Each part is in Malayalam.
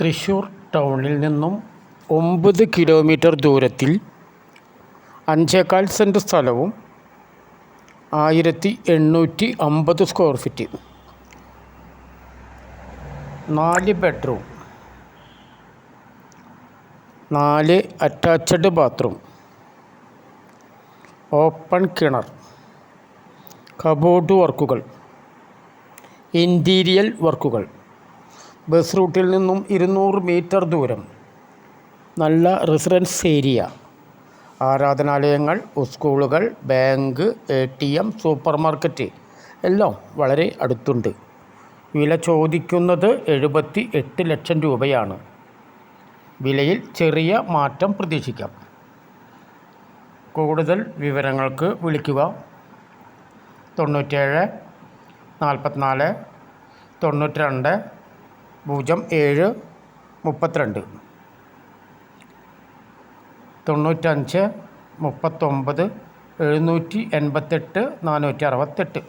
തൃശ്ശൂർ ടൗണിൽ നിന്നും ഒമ്പത് കിലോമീറ്റർ ദൂരത്തിൽ അഞ്ചേകാൽ സെന്റ് സ്ഥലവും ആയിരത്തി എണ്ണൂറ്റി അമ്പത് സ്ക്വയർ ഫീറ്റ്. നാല് ബെഡ്റൂം. നാല് അറ്റാച്ച്ഡ് ബാത്റൂം. ഓപ്പൺ കിണർ. കബോർഡ് വർക്കുകൾ. ഇന്റീരിയൽ വർക്കുകൾ. ബസ് റൂട്ടിൽ നിന്നും ഇരുന്നൂറ് മീറ്റർ ദൂരം. നല്ല റെസിഡൻസ് ഏരിയ. ആരാധനാലയങ്ങൾ സ്കൂളുകൾ bank A T M super market എല്ലാം വളരെ അടുത്തുണ്ട്. വില ചോദിക്കുന്നത് എഴുപത്തി എട്ട് ലക്ഷം രൂപയാണ്. വിലയിൽ ചെറിയ മാറ്റം പ്രതീക്ഷിക്കാം. കൂടുതൽ വിവരങ്ങൾക്ക് വിളിക്കുക. തൊണ്ണൂറ്റേഴ് നാൽപ്പത്തിനാല് തൊണ്ണൂറ്റി രണ്ട് പൂജ്യം ഏഴ് മുപ്പത്തിരണ്ട്. തൊണ്ണൂറ്റഞ്ച് മുപ്പത്തൊമ്പത് എഴുന്നൂറ്റി എൺപത്തെട്ട് നാനൂറ്റി അറുപത്തെട്ട്.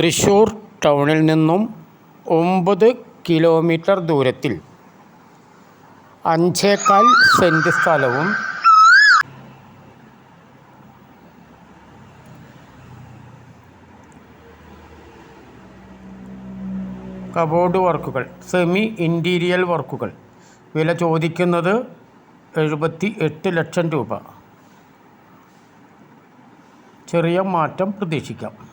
തൃശ്ശൂർ ടൗണിൽ നിന്നും ഒമ്പത് കിലോമീറ്റർ ദൂരത്തിൽ അഞ്ചേകാൽ സെന്റ് സ്ഥലവും കബോർഡ് വർക്കുകൾ സെമി ഇന്റീരിയൽ വർക്കുകൾ. വില ചോദിക്കുന്നത് എഴുപത്തി എട്ട് ലക്ഷം രൂപ. ചെറിയ മാറ്റം പ്രതീക്ഷിക്കാം.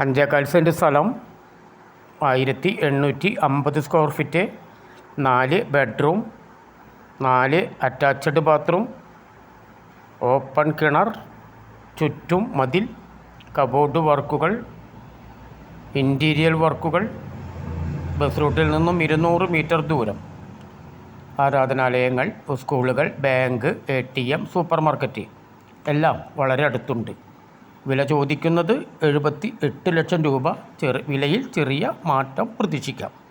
അഞ്ചേകാൽ സെന്റ് സ്ഥലം ആയിരത്തി എണ്ണൂറ്റി അമ്പത് സ്ക്വയർ ഫീറ്റ് നാല് ബെഡ്റൂം നാല് അറ്റാച്ച്ഡ് ബാത്റൂം ഓപ്പൺ കിണർ ചുറ്റും മതിൽ കബോർഡ് വർക്കുകൾ ഇന്റീരിയൽ വർക്കുകൾ ബസ് റൂട്ടിൽ നിന്നും ഇരുന്നൂറ് മീറ്റർ ദൂരം. ആരാധനാലയങ്ങൾ സ്കൂളുകൾ bank A T M super market എല്ലാം വളരെ അടുത്തുണ്ട്. വില ചോദിക്കുന്നത് എഴുപത്തി എട്ട് ലക്ഷം രൂപ. ചെറു വിലയിൽ ചെറിയ മാറ്റം പ്രതീക്ഷിക്കാം.